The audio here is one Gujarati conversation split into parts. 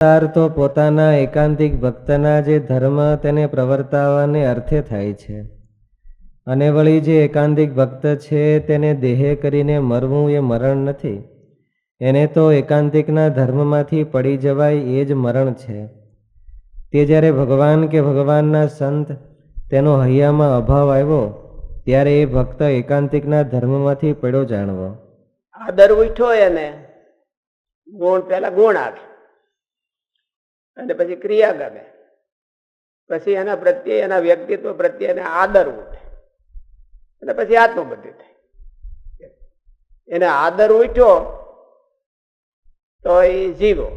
તાર તો પોતાના એકાંતિક ભક્તના જે ધર્મ તેને પ્રવર્તાવાને અર્થે થાય છે. અને વળી જે એકાંતિક ભક્ત છે તેને દેહે કરીને મરવું એ મરણ નથી. એને તો એકાંતિકના ધર્મમાંથી પડી જવાય એ જ મરણ છે. તે જ્યારે ભગવાન કે ભગવાનના સંત તેનો હૈયામાં અભાવ આવ્યો, ત્યારે એ ભક્ત એકાંતિકના ધર્મમાંથી પડ્યો જાણવો. આદર ઉઠ્યો એને. ગુણ પેલા ગુણ આવે. અને પછી ક્રિયા ગમે. પછી એના પ્રત્યે એના વ્યક્તિત્વ પ્રત્યે એને આદર ઉઠે. અને પછી આત્મબુદ્ધિ થાય. એને આદર ઉઠ્યો તો એ જીવો.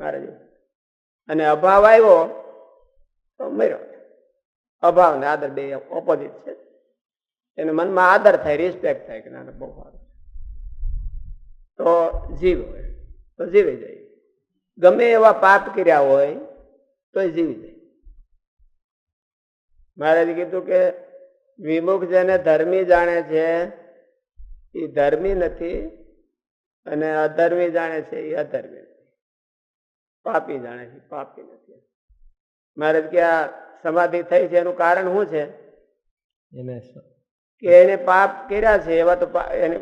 મારે. અને અભાવ આવ્યો તો મર્યો. અભાવ ને આદર બે ઓપોઝિટ છે. એને મનમાં આદર થાય રિસ્પેક્ટ થાય કે ના, બહુ સારું. તો જીવો તો જીવી જાય. ગમે એવા પાપ કર્યા હોય તો જીવી જાય. મહારાજે કીધું કે વિમુખ જેને ધર્મી જાણે છે એ ધર્મી નથી અને અધર્મી જાણે છે એ અધર્મી નથી. પાપી જાણે છે પાપી નથી. મહારાજ કે આ સમાધિ થઈ છે એનું કારણ શું છે? એને કે એને પાપ કર્યા છે એવા તો એને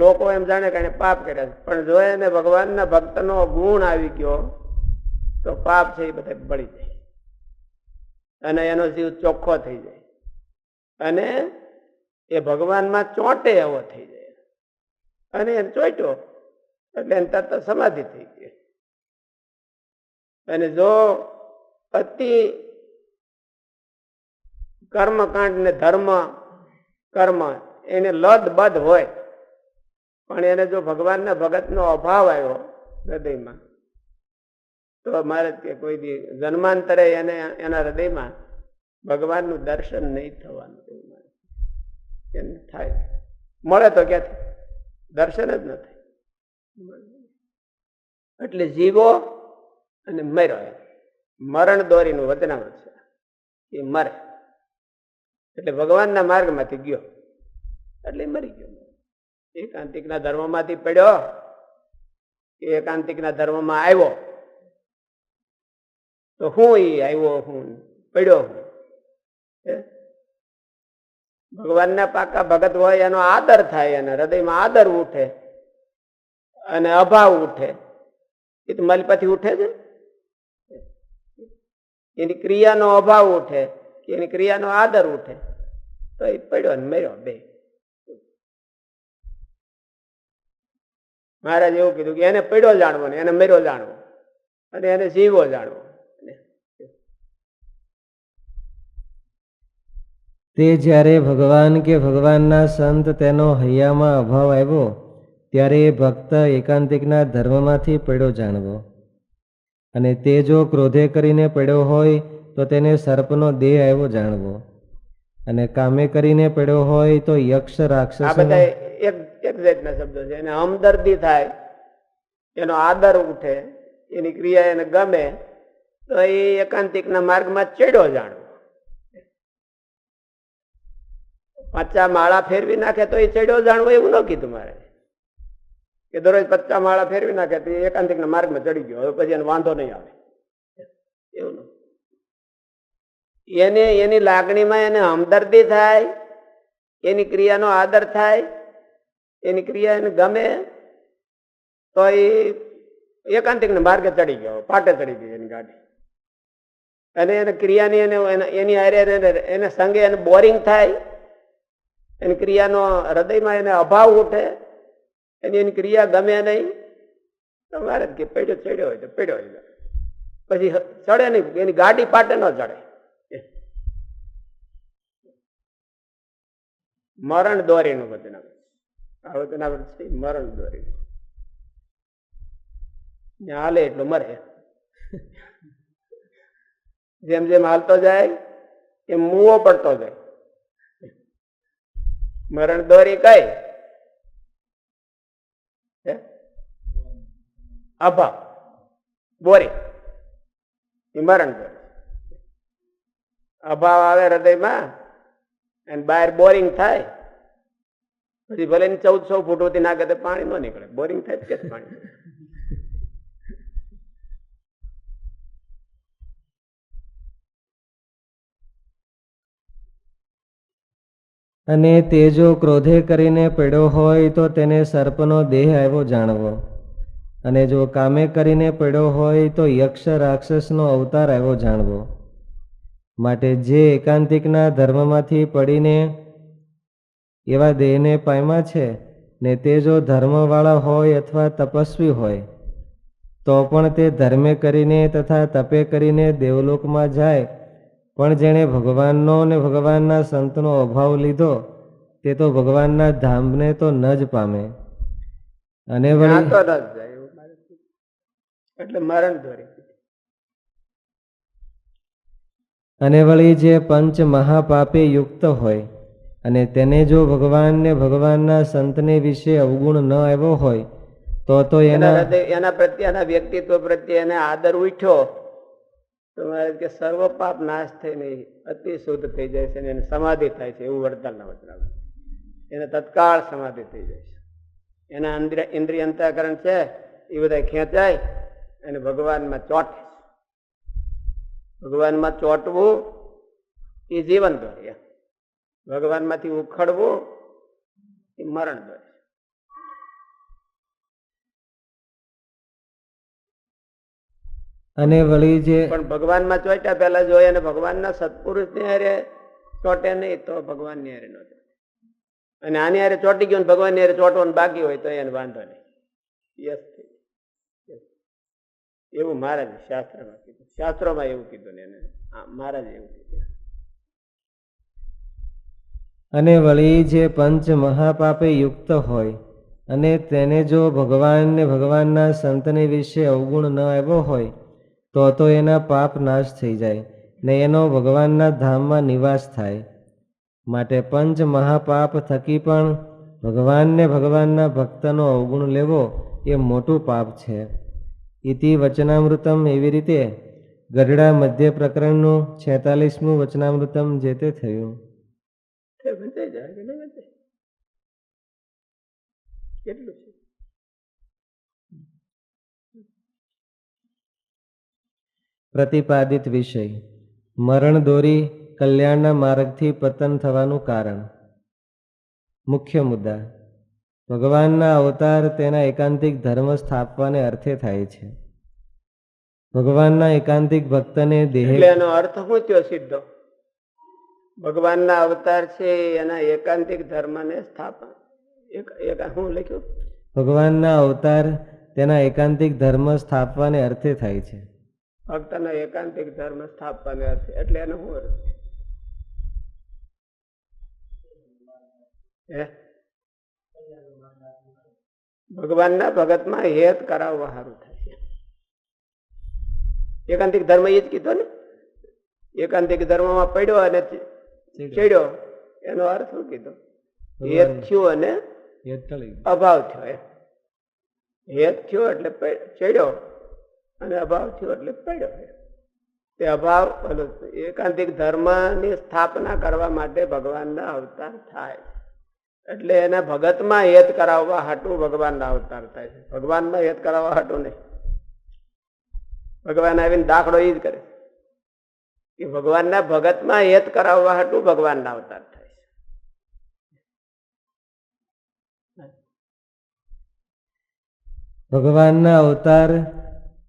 લોકો એમ જાણે કે એને પાપ કર્યા છે. પણ જો એને ભગવાનના ભક્તનો ગુણ આવી ગયો, તો પાપ છે એ બધા બળી જાય. અને એનો જીવ ચોખ્ખો થઈ જાય. અને એ ભગવાનમાં ચોંટે એવો થઈ જાય. અને એને ચોટ્યો, એટલે એને તરત સમાધિ થઈ ગઈ. અને જો અતિ કર્મકાંડ ને ધર્મ કર્મ, એને લદ બદ હોય પણ એને જો ભગવાનના ભગતનો અભાવ આવ્યો હૃદયમાં, તો મારે કે કોઈ દી જન્માંતરે એને એના હૃદયમાં ભગવાનનું દર્શન નહીં થવાનું એવું એને થાય. મળે તો ક્યાંથી? દર્શન જ નથી એટલે જીવો અને મર્યો. મરણ દોરીનું વચનામૃત છે. એ મરે. એટલે ભગવાનના માર્ગમાંથી ગયો. એટલે મરી ગયો. એકાંતિકના ધર્મમાંથી પડ્યો કે એકાંતિકના ધર્મમાં આવ્યો. તો હું એ આવ્યો હું, પડ્યો હું? ભગવાનના પાકા ભગત હોય એનો આદર થાય અને હૃદયમાં આદર ઉઠે અને અભાવ ઉઠે. એ તો મલપથી ઉઠે છે. એની ક્રિયાનો અભાવ ઉઠે એની ક્રિયાનો આદર ઉઠે. તો એ પડ્યો ને મર્યો બે. મહારાજ એવું કીધું કે એને પડ્યો જાણવો ને એને મર્યો જાણવો અને એને જીવો જાણવો. તે જ્યારે ભગવાન કે ભગવાનના સંત તેનો હૈયામાં અભાવ આવ્યો, ત્યારે એ ભક્ત એકાંતિકના ધર્મમાંથી પડ્યો જાણવો. અને તે જો ક્રોધે કરીને પડ્યો હોય, તો તેને સર્પનો દેહ આવ્યો જાણવો. અને કામે કરીને પડ્યો હોય તો યક્ષ આ બધા એક એક જાતના શબ્દો છે. એને હમદર્દી થાય, એનો આદર ઉઠે, એની ક્રિયા એને ગમે, તો એ એકાંતિકના માર્ગમાં ચડ્યો જાણો પચ્ચા માળા ફેરવી નાખે તો એ ચડ્યો જાણવો એવું ન કીધું મારે. કે દરરોજ પચ્ચા માળા ફેરવી નાખે તો એ એકાંતિકના માર્ગમાં ચડી ગયો. હવે પછી એને વાંધો નહીં આવે. એવું ન. એને, એની લાગણીમાં એને હમદર્દી થાય, એની ક્રિયાનો આદર થાય, એની ક્રિયા એને ગમે, તો એ એકાંતિક માર્ગે ચડી ગયો પાટે ચડી ગઈ એની ગાડી. અને એને ક્રિયાની એને, એની હારે એને- સંગે એને બોરિંગ થાય, એની ક્રિયાનો હૃદયમાં એને અભાવ ઉઠે એની એની ક્રિયા ગમે નહીં, તો મારે કે, પેડ્યો, ચડ્યો હોય તો પડ્યો પછી ચડે નહીં, એની ગાડી પાટે ન ચડે. મરણ દોરીનું વચનામૃત આ વચનામૃત છે, મરણ દોરી. હાલે એટલું મરે. જેમ જેમ હાલતો જાય, એમ મૂવો પડતો જાય. મરણ દોરી કઈ? અભાવ. બોરી. એ મરણ દોરી. અભાવ આવે હૃદયમાં અને બહાર બોરિંગ થાય. પછી ભલે ચૌદસો ફૂટ સુધી ના ગતે પાણી ન નીકળે. બોરિંગ થાય કે પાણી? અને તે જો ક્રોધે કરીને પડ્યો હોય તો તેને સર્પનો દેહ આવ્યો જાણવો. અને જો કામે કરીને પડ્યો હોય તો યક્ષ રાક્ષસનો અવતાર આવ્યો જાણવો. માટે જે એકાંતિકના ધર્મમાંથી પડીને એવા દેહને પામ્યા છે ને તે જો ધર્મવાળા હોય અથવા તપસ્વી હોય, તો પણ તે ધર્મે કરીને તથા તપે કરીને દેવલોકમાં જાય. પણ જેણે ભગવાનનો ને ભગવાનના સંતનો અભાવ લીધો, તે તો ભગવાનના ધામને તો ન જ પામે. અને વળી. એટલે મરણ ધોરી. અને વળી જે પંચ મહાપાપે યુક્ત હોય અને તેને જો ભગવાનને ભગવાનના સંતને વિશે અવગુણ ન આવ્યો હોય તો તો એના એના પ્રત્યેના પ્રત્યે વ્યક્તિત્વ પ્રત્યે એને આદર ઉઠ્યો. તો મારે કે સર્વ પાપ નાશ થઈને અતિ શુદ્ધ થઈ જાય છે અને એને સમાધિ થાય છે એવું વરદાનના વચન એને તત્કાળ સમાધિ થઈ જાય છે. એના ઇન્દ્રિય અંતઃકરણ છે એ બધા ખેંચાય અને ભગવાનમાં ચોટે ભગવાનમાં ચોંટવું એ જીવન ભગવાન ભગવાનમાંથી ઉખડવું એ મરણ ધોરી અને વળી જે પણ ભગવાનમાં ચોટ્યા પહેલા જોઈએ અને ભગવાનના સત્પુરુષની હારે ચોટે નહીં તો ભગવાનની હારે ન અને આની હારે ચોટી ગયો ને ભગવાનની હારે ચોટવાનું બાકી હોય તો એને વાંધો નહીં. યસ. એવું મારા શાસ્ત્રમાં શાસ્ત્રોમાં એવું કીધું ને એને. એવું કીધું. અને વળી જે પંચ મહાપાપે યુક્ત હોય અને તેને જો ભગવાનને ભગવાનના સંતને વિશે અવગુણ ન આવ્યો હોય, તો તો એના પાપ નાશ થઈ જાય ને એનો ભગવાનના ધામમાં નિવાસ થાય. માટે પંચ મહાપાપ થકી પણ ભગવાનને ભગવાનના ભક્તનો અવગુણ લેવો એ મોટું પાપ છે. ઇતિ વચનામૃતમ એવી રીતે ગઢડા મધ્ય પ્રકરણનું છેતાલીસમું વચનામૃતમ જે તે થયું. પ્રતિપાદિત વિષય. મરણ દોરી કલ્યાણના માર્ગથી પતન થવાનું કારણ. મુખ્ય મુદ્દા. ભગવાનના અવતાર તેના એકાંતિક ધર્મ સ્થાપવાને અર્થે થાય છે. ભગવાનના એકાંતિક ભક્તને દેહ એનો અર્થ શું થયો સીધો? ભગવાનના અવતાર છે એના એકાંતિક ધર્મને સ્થાપન. એક એક શું લખ્યું? ભગવાનના અવતાર તેના એકાંતિક ધર્મ સ્થાપવાને અર્થે થાય છે. ભક્તનો એકાંતિક ધર્મ સ્થાપવાને અર્થે. એટલે એનો શું અર્થ? ભગવાનના ભગતમાં હેત કરાવવા સારું થાય. એકાંતિક ધર્મ એ જ કીધો ને? એકાંતિક ધર્મમાં પડ્યો અને ચડ્યો. એનો અર્થ શું કીધો? હેત થયો અને અભાવ થયો એમ. હેત થયો એટલે ચડ્યો અને અભાવ થયો એટલે પડ્યો તે અભાવ એકાંતિક ધર્મની સ્થાપના કરવા માટે ભગવાનના અવતાર થાય એટલે એના ભગતમાં હેત કરાવવા હાટું ભગવાનના અવતાર થાય છે. ભગવાનમાં હેત કરાવવા હાટું નહીં. ભગવાન આવીને દાખલો એ જ કરે. કે ભગવાનના ભગતમાં હેત કરાવવા હતું ભગવાનના અવતાર થાય છે. ભગવાનના અવતાર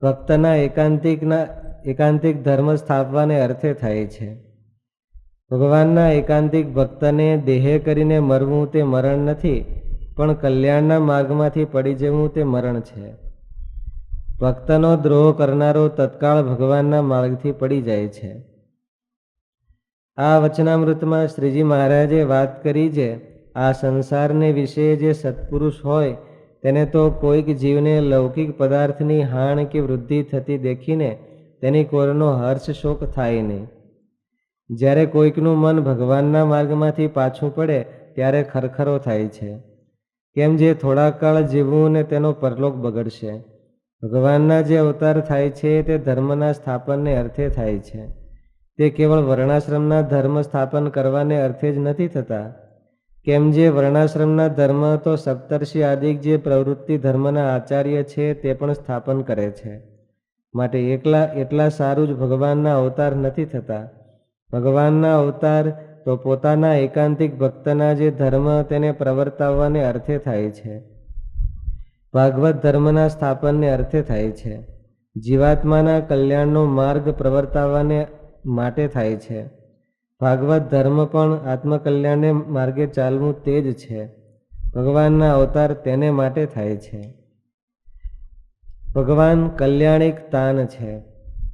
ભક્તના એકાંતિકના એકાંતિક ધર્મ સ્થાપવાને અર્થે થાય છે. ભગવાનના એકાંતિક ભક્તને દેહે કરીને મરવું તે મરણ નથી, પણ કલ્યાણના માર્ગમાંથી પડી જવું તે મરણ છે. ભક્તનો દ્રોહ કરનારો તત્કાળ ભગવાનના માર્ગથી પડી જાય છે. આ વચનામૃતમાં શ્રીજી મહારાજે વાત કરી છે આ સંસારને વિશે જે સત્પુરુષ હોય તેને તો કોઈક જીવને લૌકિક પદાર્થની હાણ કે વૃદ્ધિ થતી દેખીને તેની કોરનો હર્ષ શોક થાય નહીં. જ્યારે કોઈકનું મન ભગવાનના માર્ગમાંથી પાછું પડે ત્યારે ખરખરો થાય છે. કેમ જે થોડા કાળ જીવવું ને તેનો પરલોક બગડશે? ભગવાનના જે અવતાર થાય છે, તે ધર્મના સ્થાપનને અર્થે થાય છે. તે કેવળ વર્ણાશ્રમના ધર્મ સ્થાપન કરવાને અર્થે જ નથી થતા. કેમ જે વર્ણાશ્રમના ધર્મ, તો સપ્તર્ષિ આદિક જે પ્રવૃત્તિ ધર્મના આચાર્ય છે, તે પણ સ્થાપન કરે છે. માટે એકલા, એટલા સારું જ ભગવાનના અવતાર નથી થતા. ભગવાનના અવતાર, તો પોતાના એકાંતિક ભક્તના જે ધર્મ, તેને પ્રવર્તાવવાને અર્થે થાય છે. ભાગવત ધર્મના સ્થાપનને અર્થે થાય છે. જીવાત્માના કલ્યાણનો માર્ગ પ્રવર્તાવવાને માટે થાય છે. ભાગવત ધર્મ પણ આત્મકલ્યાણને માર્ગે ચાલવું તે જ છે. ભગવાનના અવતાર તેને માટે થાય છે. ભગવાન કલ્યાણિક તાન છે.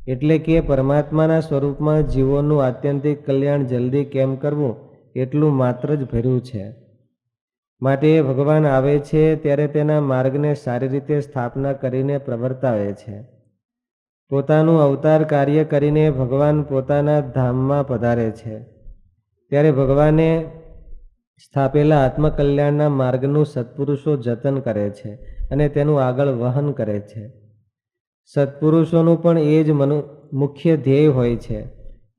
એટલે કે પરમાત્માના સ્વરૂપમાં જીવોનું આત્યંતિક કલ્યાણ જલ્દી કેમ કરવું એટલું માત્ર જ ભર્યું છે. માટે ભગવાન આવે છે ત્યારે તેના માર્ગને સારી રીતે સ્થાપના કરીને પ્રવર્તાવે છે. પોતાનું અવતાર કાર્ય કરીને ભગવાન પોતાના ધામમાં પધારે છે. ત્યારે ભગવાને સ્થાપેલા આત્મકલ્યાણના માર્ગનું સત્પુરુષો જતન કરે છે અને તેનું આગળ વહન કરે છે. સત્પુરુષોનું પણ એ જ મનુ, મુખ્ય ધ્યેય હોય છે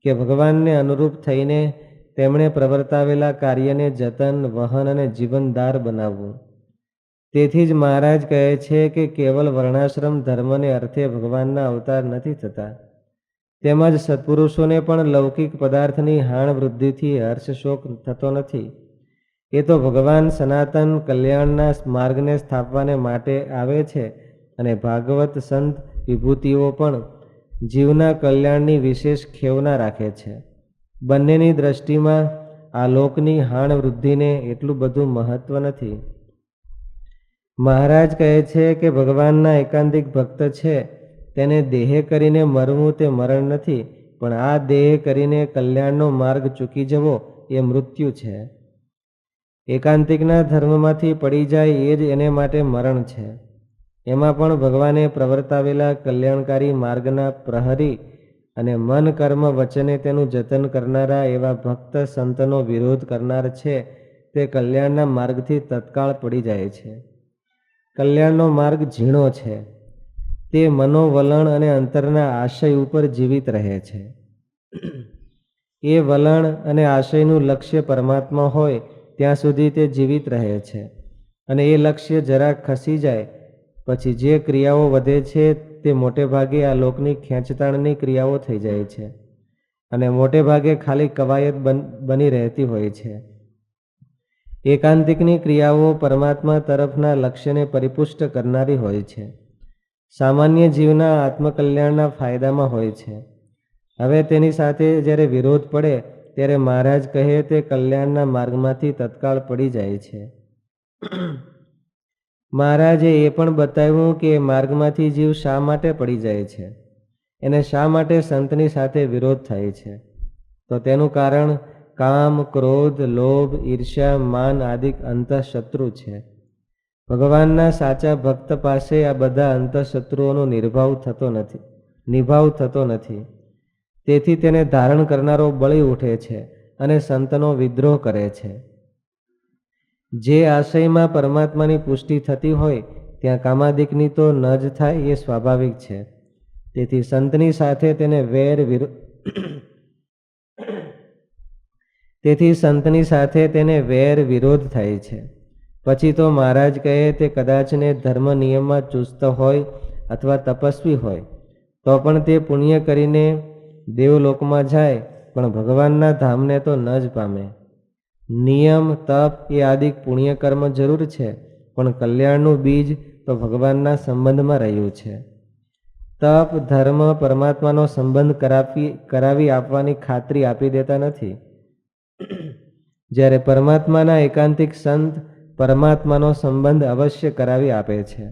કે ભગવાનને અનુરૂપ થઈને તેમણે પ્રવર્તાવેલા કાર્યને જતન, વહન અને જીવનદાર બનાવવું. તેથી જ મહારાજ કહે છે કે કેવલ વર્ણાશ્રમ ધર્મને અર્થે ભગવાનના અવતાર નથી થતા. તેમજ સત્પુરુષોને પણ લૌકિક પદાર્થની હાણ વૃદ્ધિથી હર્ષશોક થતો નથી. એ તો ભગવાન સનાતન કલ્યાણના માર્ગને સ્થાપવાને માટે આવે છે અને ભાગવત સંત વિભૂતિઓ પણ જીવના કલ્યાણની વિશેષ ખેવના રાખે છે. બંનેની દ્રષ્ટિમાં આ લોકની હાણ વૃદ્ધિને એટલું બધું મહત્વ નથી. મહારાજ કહે છે કે ભગવાનના એકાંતિક ભક્ત છે, તેને દેહે કરીને મરવું તે મરણ નથી, પણ આ દેહ કરીને કલ્યાણનો માર્ગ ચૂકી જવો એ મૃત્યુ છે. એકાંતિકના ધર્મમાંથી પડી જાય એ જ એને માટે મરણ છે. એમાં પણ ભગવાને પ્રવર્તાવેલા કલ્યાણકારી માર્ગના પ્રહરી અને મન કર્મ વચને તેનું જતન કરનારા એવા ભક્ત સંતનો વિરોધ કરનાર છે, તે કલ્યાણના માર્ગથી તત્કાળ પડી જાય છે. કલ્યાણનો માર્ગ ઝીણો છે. તે મનોવલણ અને અંતરના આશય ઉપર જીવિત રહે છે. એ વલણ અને આશયનું લક્ષ્ય પરમાત્મા હોય, ત્યાં સુધી તે જીવિત રહે છે. અને એ લક્ષ્ય જરાક ખસી જાય પછી જે ક્રિયાઓ વધે છે તે મોટે ભાગે આ લોકની ખેંચતાણની ક્રિયાઓ થઈ જાય છે અને મોટે ભાગે ખાલી કવાયત બન રહેતી હોય છે. એકાંતિકની ક્રિયાઓ પરમાત્મા તરફના લક્ષ્યને પરિપુષ્ટ કરનારી હોય છે. સામાન્ય જીવના આત્મકલ્યાણના ફાયદામાં હોય છે. હવે તેની સાથે જ્યારે વિરોધ પડે ત્યારે મહારાજ કહે તે કલ્યાણના માર્ગમાંથી તત્કાળ પડી જાય છે. મહારાજે એ પણ બતાવ્યું કે માર્ગમાંથી જીવ શા માટે પડી જાય છે? એને શા માટે સંતની સાથે વિરોધ થાય છે? તો તેનું કારણ કામ, ક્રોધ, લોભ, ઈર્ષ્યા, માન આદિ અંતઃશત્રુ છે. ભગવાનના સાચા ભક્ત પાસે આ બધા અંતઃશત્રુઓનો નિર્ભાવ થતો નથી, નિભાવ થતો નથી. તેથી તેને ધારણ કરનારો બળી ઉઠે છે અને સંતનો વિદ્રોહ કરે છે. જે આશયમાં પરમાત્માની પુષ્ટિ થતી હોય, ત્યાં કામાદિકની તો ન જ થાય એ સ્વાભાવિક છે. તેથી સંતની સાથે તેને વેર વિરોધ તેથી સંતની સાથે તેને વેર વિરોધ થાય છે. પછી તો મહારાજ કહે તે કદાચને ધર્મ નિયમમાં ચુસ્ત હોય અથવા તપસ્વી હોય, તો પણ તે પુણ્ય કરીને દેવલોકમાં જાય, પણ ભગવાનના ધામને તો ન જ પામે. નિયમ, તપ એ આદિ પુણ્ય કર્મ જરૂર છે, પણ કલ્યાણનું બીજ તો ભગવાનના સંબંધમાં રહ્યું છે. તપ, ધર્મ, પરમાત્માનો સંબંધ કરાવી કરાવી આપવાની ખાતરી આપી દેતા નથી. જ્યારે પરમાત્માના એકાંતિક સંત પરમાત્માનો સંબંધ અવશ્ય કરાવી આપે છે.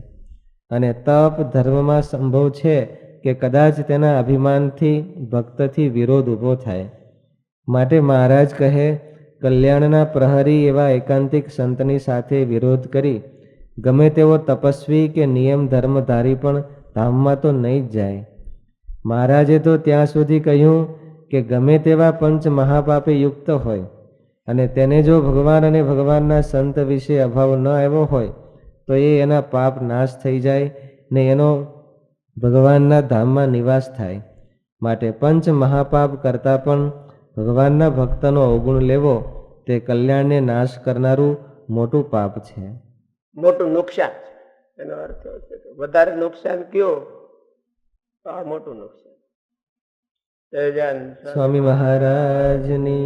અને તપ ધર્મમાં સંભવ છે કે કદાચ તેના અભિમાનથી, ભક્તથી વિરોધ ઊભો થાય. માટે મહારાજ કહે કલ્યાણના પ્રહરી એવા એકાંતિક સંતની સાથે વિરોધ કરી, ગમે તેવો તપસ્વી કે નિયમ ધર્મધારી પણ ધામમાં તો નહીં જ જાય. મહારાજે તો ત્યાં સુધી કહ્યું કે ગમે તેવા પંચ મહાપાપે યુક્ત હોય અને તેને જો ભગવાન અને ભગવાનના સંત વિશે અભાવ ન આવ્યો હોય, તો એ એના પાપ નાશ થઈ જાય ને એનો ભગવાનના ધામમાં નિવાસ થાય. માટે પંચ મહાપાપ કરતાં પણ ભગવાનના ભક્તનો અવગુણ લેવો તે કલ્યાણને નાશ કરનારું મોટું પાપ છે મોટું નુકસાન એનો અર્થ વધારે નુકસાન કયો આ મોટું નુકસાન સ્વામી મહારાજની